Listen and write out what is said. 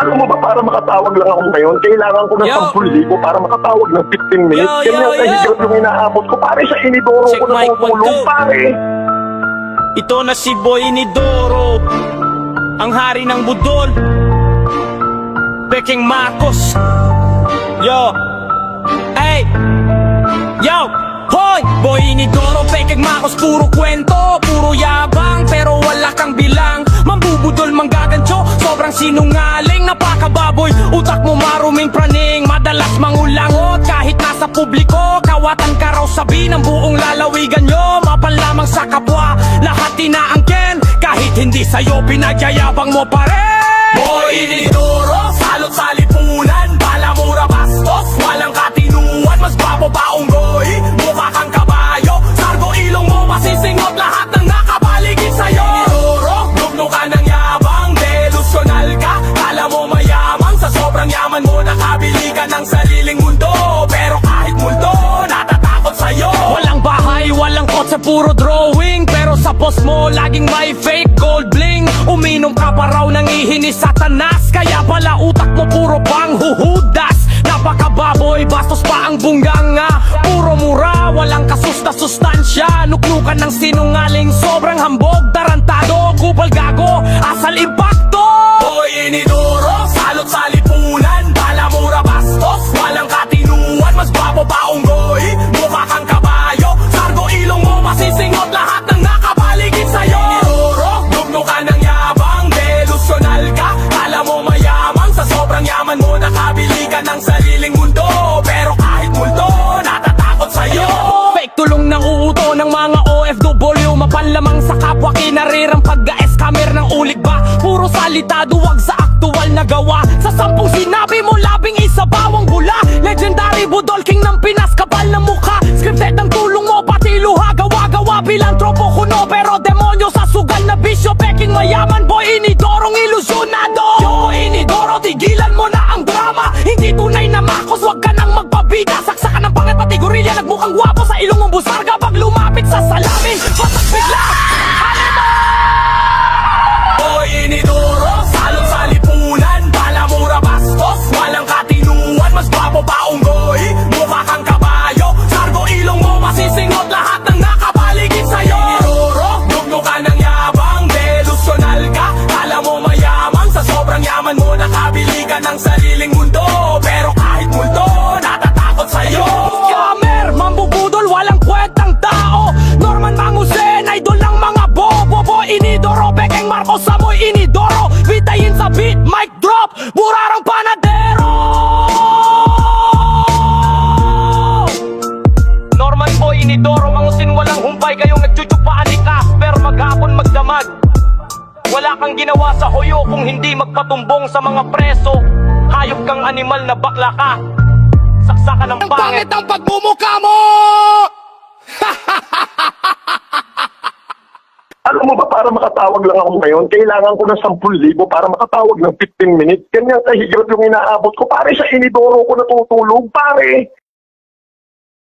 Alam mo ba, para makatawag lang ako ngayon, kailangan ko ng Yo. 10,000 para makatawag ng 15 minutes. Yo, yo, Ganyan yo. kahigap yung inaabot ko. Pare, sa inidoro Check ko na mic, one, tutulong, two. pare. Ito na si Boy ni Doro Ang hari ng budol Peking Marcos Yo Hey Yo Hoy Boy ni Doro Peking Marcos Puro kwento Puro yabang Pero wala kang bilang Mambubudol manggagancho Sobrang sinungaling Napakababoy Utak mo maruming praning. Madalas mangulangot Kahit nasa publiko. Kawatan ka raw sabi ng buong lalawigan nyo. Mapan lamang sa kapwa Lahat tinaangkin Kahit hindi sa'yo Pinagyayabang mo pa rin. Boy inidoro Salot ka ng sariling mundo Pero kahit multo Natatakot sa'yo. Walang bahay, walang kotse Puro drawing Pero sa post mo Laging may fake gold bling. Uminom ka pa raw ng ihi ni satanas Kaya pala utak mo puro pang huhudas. Napakababoy, bastos pa ang bungganga Puro mura, walang kasusta sustansya. Nuknukan ng sinungaling Sobrang hambog, tarantado Kupal gago, asal mundo Pero kahit multo, natatakot sa'yo. Fake tulong ng uuto ng mga OFW Mapanlamang sa kapwa kinarirang pagka-escamer ng ulig ba? Puro salita, duwag sa aktual na gawa. Sa sampung sinabi mo, labing isa bawang bula. Legendary Budol King ng Pinas, kapal na mukha. Scripted ang tulong mo, pati luha Gawa-gawa. Bilang tropo kuno Pero demonyo sa sugal na bisyo. Peking mayaman, boy, inidorong ilusyonado Ambos marga pag lumabas Bekeng Marcos, Samoy, inidoro. Bitayin sa beat, mic drop, burarang panadero. Norman Boy, inidoro, mangusin walang humpay Kayong nagchuchupaan ka, pero maghapon magdamag. Wala kang ginawa sa hoyo kung hindi magpatumbong sa mga preso. Hayop kang animal na bakla ka. Saksakan ng pangit. ang pagmumukha mo! Alam mo ba, para makatawag lang ako ngayon, kailangan ko ng 10,000 para makatawag ng 15 minutes. Ganyan kahigap yung inaabot ko. Pare, sa inidoro ko natutulog, pare.